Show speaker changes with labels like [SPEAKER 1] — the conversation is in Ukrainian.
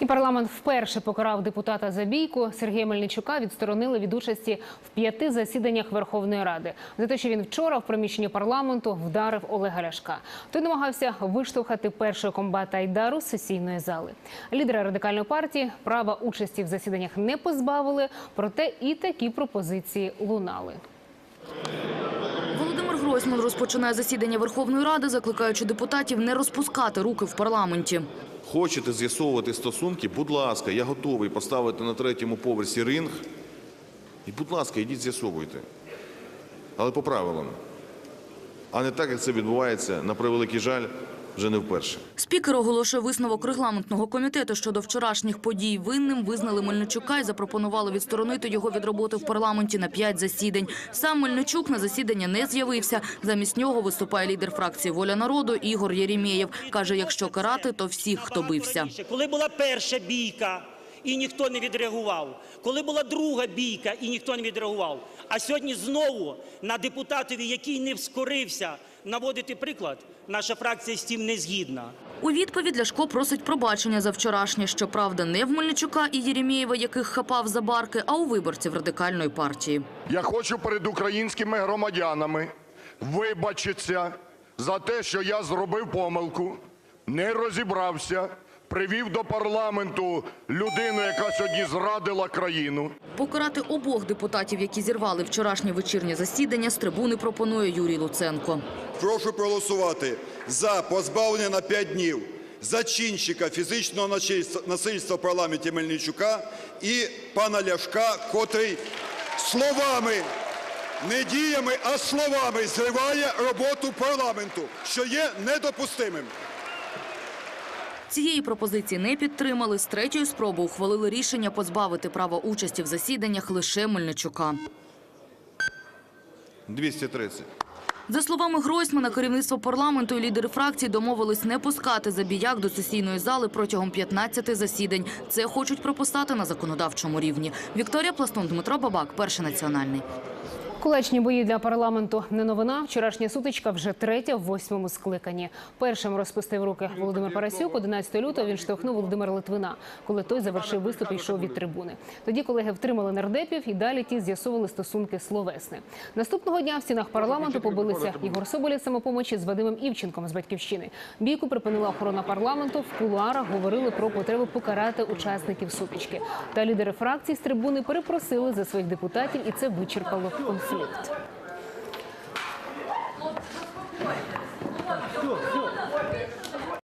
[SPEAKER 1] І парламент вперше покарав депутата за бійку. Сергія Мельничука відсторонили від участі в п'яти засіданнях Верховної Ради за те, що він вчора в приміщенні парламенту вдарив Олега Ляшка. Той намагався виштовхати першого комбата Айдару з сесійної зали. Лідера радикальної партії права участі в засіданнях не позбавили, проте і такі пропозиції лунали.
[SPEAKER 2] Володимир Гройсман розпочинає засідання Верховної Ради, закликаючи депутатів не розпускати руки в парламенті.
[SPEAKER 3] Хочете з'ясовувати стосунки? Будь ласка, я готовий поставити на третьому поверсі ринг. І, будь ласка, йдіть з'ясовуйте. Але по правилам. А не так, як це відбувається, на превеликий жаль, вже не вперше.
[SPEAKER 2] Спікер оголошує висновок регламентного комітету щодо вчорашніх подій. Винним визнали Мельничука і запропонували відсторонити його від роботи в парламенті на п'ять засідань. Сам Мельничук на засідання не з'явився. Замість нього виступає лідер фракції «Воля народу» Ігор Єрімєєв. Каже, якщо карати, то всіх, хто бився.
[SPEAKER 4] Коли була перша бійка і ніхто не відреагував, коли була друга бійка і ніхто не відреагував, а сьогодні знову на депутатові, який не вскорився наводити приклад, наша фракція з тим не згідна.
[SPEAKER 2] У відповідь Ляшко просить пробачення за вчорашнє, щоправда, не в Мельничука і Єремєєва, яких хапав за барки, а у виборців радикальної партії.
[SPEAKER 5] Я хочу перед українськими громадянами вибачитися за те, що я зробив помилку, не розібрався, привів до парламенту людину, яка сьогодні зрадила країну.
[SPEAKER 2] Покарати обох депутатів, які зірвали вчорашнє вечірнє засідання, з трибуни пропонує Юрій Луценко.
[SPEAKER 6] Прошу проголосувати за позбавлення на 5 днів зачинщика фізичного насильства- насильства в парламенті Мельничука і пана Ляшка, котрий словами, не діями, а словами зриває роботу парламенту, що є недопустимим.
[SPEAKER 2] Цієї пропозиції не підтримали. З третьої спроби ухвалили рішення позбавити права участі в засіданнях лише Мельничука.
[SPEAKER 3] 230.
[SPEAKER 2] За словами Гройсмана, керівництво парламенту і лідери фракцій домовились не пускати забіяк до сесійної зали протягом 15 засідань. Це хочуть прописати на законодавчому рівні. Вікторія Пластун, Дмитро Бабак, перший національний.
[SPEAKER 1] Кулачні бої для парламенту не новина. Вчорашня сутичка вже третя в восьмому скликанні. Першим розпустив руки Володимир Парасюк. 11 лютого він штовхнув Володимира Литвина, коли той завершив виступ і йшов від трибуни. Тоді колеги втримали нардепів і далі ті з'ясовували стосунки словесне. Наступного дня в стінах парламенту побилися Ігор Соболєв самопомочі з Вадимом Івченком з батьківщини. Бійку припинила охорона парламенту. В кулуарах говорили про потребу покарати учасників сутички. Та лідери фракцій з трибуни перепросили за своїх депутатів, і це вичерпало конфликт. Все, все.